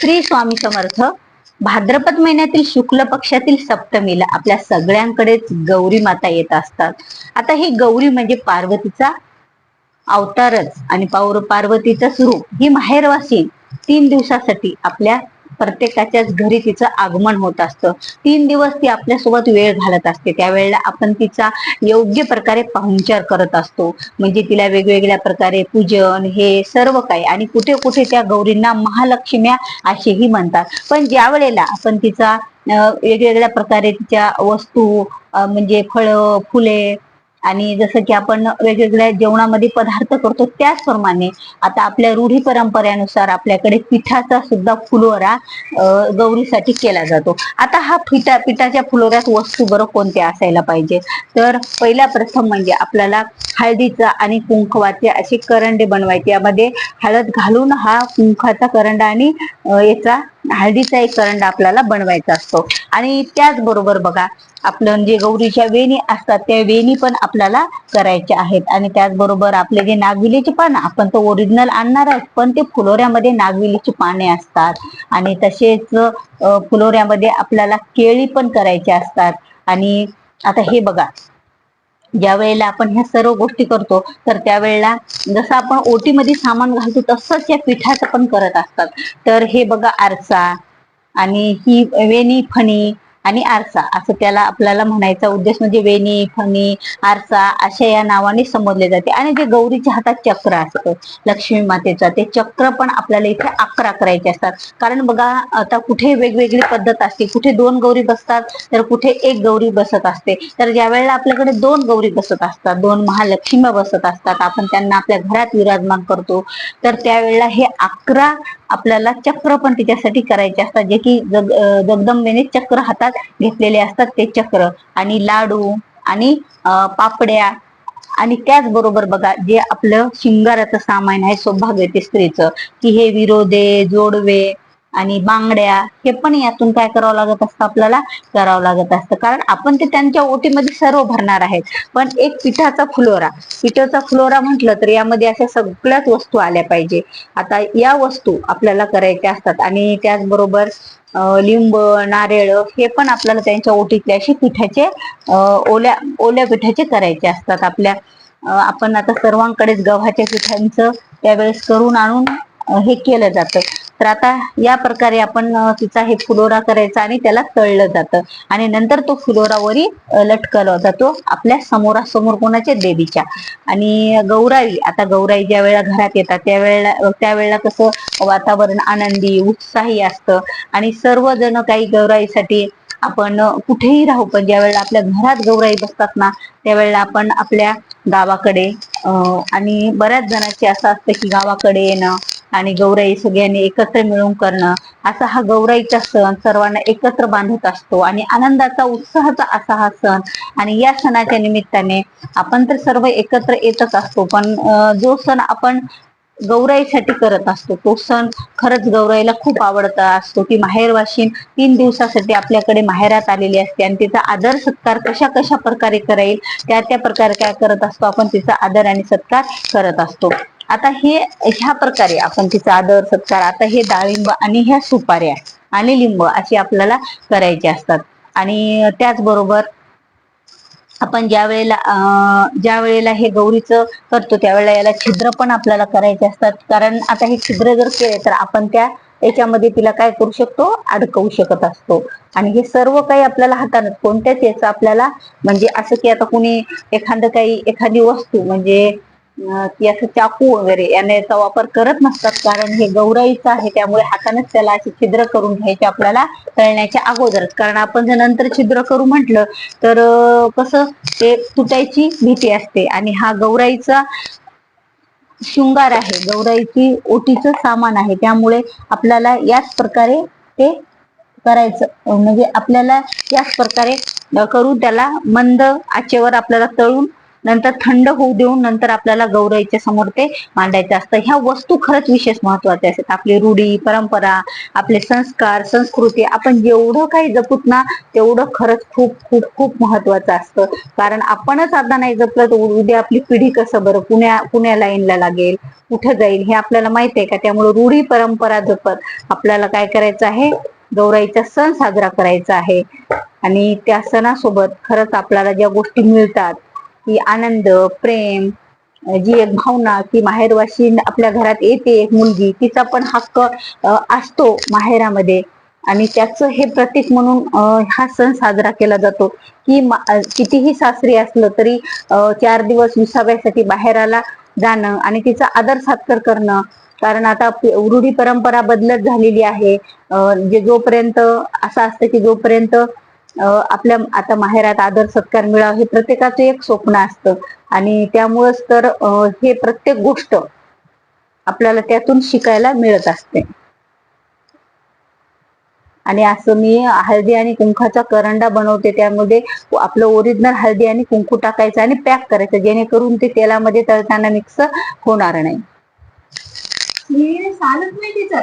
श्री स्वामी समर्थ भाद्रपद महिन्यातील शुक्ल पक्षातील सप्तमीला आपल्या सगळ्यांकडेच गौरी माता येत असतात. आता ही गौरी म्हणजे पार्वतीचा अवतारच आणि पार्वतीचं स्वरूप. ही माहेरवासी तीन दिवसासाठी आपल्या प्रत्येकाच्याच घरी तिचं आगमन होत असतं. तीन दिवस ती आपल्यासोबत वेळ घालत असते. त्यावेळेला आपण तिचा योग्य प्रकारे पाहुणचार करत असतो. म्हणजे तिला वेगवेगळ्या प्रकारे पूजन हे सर्व काही. आणि कुठे कुठे त्या गौरींना महालक्ष्म्या असेही म्हणतात. पण ज्या वेळेला आपण तिचा वेगवेगळ्या प्रकारे तिच्या वस्तू म्हणजे फळं फुले आणि जसं की आपण वेगवेगळ्या जेवणामध्ये पदार्थ करतो त्याचप्रमाणे आता आपल्या रूढी परंपरेनुसार आपल्याकडे पिठाचा सुद्धा फुलोरा गौरीसाठी केला जातो. आता हा पिठा पिठाच्या फुलोऱ्यात वस्तू बरं कोणत्या असायला पाहिजे? तर पहिल्या प्रथम म्हणजे आपल्याला हळदीचा आणि कुंकवाचे असे करंडे बनवायचे. यामध्ये हळद घालून हा कुंखाचा करंडा आणि याचा हळदीचा एक करंडा आपल्याला बनवायचा असतो. आणि त्याचबरोबर बघा आपलं जे गौरीच्या वेणी असतात त्या वेणी पण आपल्याला करायच्या आहेत. आणि त्याचबरोबर आपले जे नागविलीचे पानं आपण तर ओरिजिनल आणणार आहोत पण ते फुलोऱ्यामध्ये नागविलीची पाने असतात. आणि तसेच फुलोऱ्यामध्ये आपल्याला केळी पण करायची असतात. आणि आता हे बघा ज्या वेळेला आपण ह्या सर्व गोष्टी करतो तर त्यावेळेला जसं आपण ओटीमध्ये सामान घालतो तसंच या पिठाचं पण करत असतात. तर हे बघा आरसा आणि ही वेणी फणी आणि आरसा असं त्याला आपल्याला म्हणायचा उद्देश म्हणजे वेणी फणी आरसा अशा या नावाने संबोधले जाते. आणि जे गौरीच्या हातात चक्र असतं लक्ष्मी मातेचा ते चक्र पण आपल्याला इथे अकरा करायचे असतात. कारण बघा आता कुठे वेगवेगळी पद्धत असते कुठे दोन गौरी बसतात तर कुठे एक गौरी बसत असते. तर ज्या वेळेला आपल्याकडे दोन गौरी बसत असतात दोन महालक्ष्मी बसत असतात आपण त्यांना आपल्या घरात विराजमान करतो तर त्यावेळेला हे अकरा आपल्याला चक्र पण तिच्यासाठी करायचे असतात. जे की जग जगदंबेने चक्र हातात घेतलेले असतात ते चक्र. आणि लाडू आणि पापड्या आणि त्याचबरोबर बघा जे आपलं शिंगाराचं सामान आहे सौभाग्यवती स्त्रीचं. की हे विरोधे जोडवे आणि बांगड्या हे पण यातून काय करावं लागत असतं? आपल्याला करावं लागत असतं. कारण आपण ते त्यांच्या ओटीमध्ये सर्व भरणार आहेत. पण एक पिठाचा फुलोरा. पिठाचा फुलोरा म्हटलं तर यामध्ये अशा सगळ्याच वस्तू आल्या पाहिजे. आता या वस्तू आपल्याला करायच्या असतात. आणि त्याचबरोबर लिंब नारळ हे पण आपल्याला त्यांच्या ओटीतले असे पिठाचे ओल्या ओल्या पिठाचे करायचे असतात. आपल्या आपण आता सर्वांकडेच गव्हाच्या पिठांचं त्यावेळेस करून आणून हे केलं जातं. तर आता या प्रकारे आपण तिचा हे फुलोरा करायचा आणि त्याला तळलं जातं. आणि नंतर तो फुलोरावरी लटकवला जातो आपल्या समोरासमोर कोणाच्या देवीच्या. आणि गौराई आता गौराई ज्या वेळेला घरात येतात त्यावेळेला त्यावेळेला कसं वातावरण आनंदी उत्साही असतं. आणि सर्वजण काही गौराईसाठी आपण कुठेही राहू पण ज्या वेळेला आपल्या घरात गौराई बसतात ना त्यावेळेला आपण आपल्या गावाकडे अं, आणि बऱ्याच जणांचे असं असतं की गावाकडे येणं आणि गौराई सगळ्यांनी एकत्र मिळून करणं असा हा गौराईचा सण सर्वांना एकत्र बांधत असतो. आणि आनंदाचा उत्साहाचा असा हा सण. आणि या सणाच्या निमित्ताने आपण तर सर्व एकत्र येतच असतो. पण जो सण आपण गौराईसाठी करत असतो तो सण खरंच गौराईला खूप आवडता असतो. ती माहेरवाशीन तीन दिवसासाठी आपल्याकडे माहेरात आलेली असते आणि तिचा आदर सत्कार कशा कशा प्रकारे करेल त्या त्या प्रकारे काय करत असतो आपण तिचा आदर आणि सत्कार करत असतो. आता हे ह्या प्रकारे आपण तिचा आदर सत्कार आता हे डाळिंब आणि ह्या सुपाऱ्या आणि लिंब अशी आपल्याला करायचे असतात. आणि त्याचबरोबर आपण ज्या वेळेला अं, ज्या वेळेला हे गौरीचं करतो त्यावेळेला याला छिद्र पण आपल्याला करायचे असतात. कारण आता हे छिद्र जर केले तर आपण त्या याच्यामध्ये तिला काय करू शकतो? अडकवू शकत असतो. आणि हे सर्व काही आपल्याला हातानं कोणत्याच याचं आपल्याला म्हणजे असं की आता कुणी एखादं काही एखादी वस्तू म्हणजे की असं चाकू वगैरे याने याचा वापर करत नसतात कारण हे गौराईचं आहे त्यामुळे हातानेच त्याला असे छिद्र करून घ्यायचे आपल्याला तळण्याच्या अगोदरच. कारण आपण जर नंतर छिद्र करू म्हटलं तर कसं ते तुटायची भीती असते. आणि हा गौराईचा शृंगार आहे गौराईची ओटीचं सामान आहे. त्यामुळे आपल्याला याच प्रकारे ते करायचं म्हणजे आपल्याला याच प्रकारे करून त्याला मंद आचेवर आपल्याला तळून नंतर थंड होऊ देऊन नंतर आपल्याला गौराईच्या समोर ते मांडायचं असतं. ह्या वस्तू खरंच विशेष महत्त्वाच्या असतात. आपली रूढी परंपरा आपले संस्कार संस्कृती आपण जेवढं काही जपूत ना तेवढं खरंच खूप खूप खूप महत्वाचं असतं. कारण आपणच आता नाही जपलं तर उद्या आपली पिढी कसं बरं? पुण्या पुण्या लाईनला लागेल. कुठं जाईल हे आपल्याला माहीत आहे का? त्यामुळे रूढी परंपरा जपत आपल्याला काय करायचं आहे? गौराईचा सण साजरा करायचा आहे. आणि त्या सणासोबत खरंच आपल्याला ज्या गोष्टी मिळतात की आनंद प्रेम जी एक भावना की माहेरवाशी आपल्या घरात येते एक मुलगी तिचा पण हक्क असतो माहेरामध्ये. आणि त्याचं हे प्रतीक म्हणून हा सण साजरा केला जातो की कितीही सासरी असलं तरी चार दिवस विसाव्यासाठी बाहेराला जाणं आणि तिचा आदर सत्कार करणं. कारण आता रूढी परंपरा बदलत झालेली आहे. जे जोपर्यंत असं असतं की जोपर्यंत आपल्या आता माहेरात आदर सत्कार मिळावा हे प्रत्येकाचं एक स्वप्न असतं. आणि त्यामुळेच तर हे प्रत्येक गोष्ट आपल्याला त्यातून शिकायला मिळत असते. आणि असं मी हळदी आणि कुंखाचा करंडा बनवते त्यामध्ये आपलं ओरिजिनल हळदी आणि कुंकू टाकायचं आणि पॅक करायचं जेणेकरून ते तेलामध्ये तळताना मिक्स होणार नाही. चालत नाही तिचं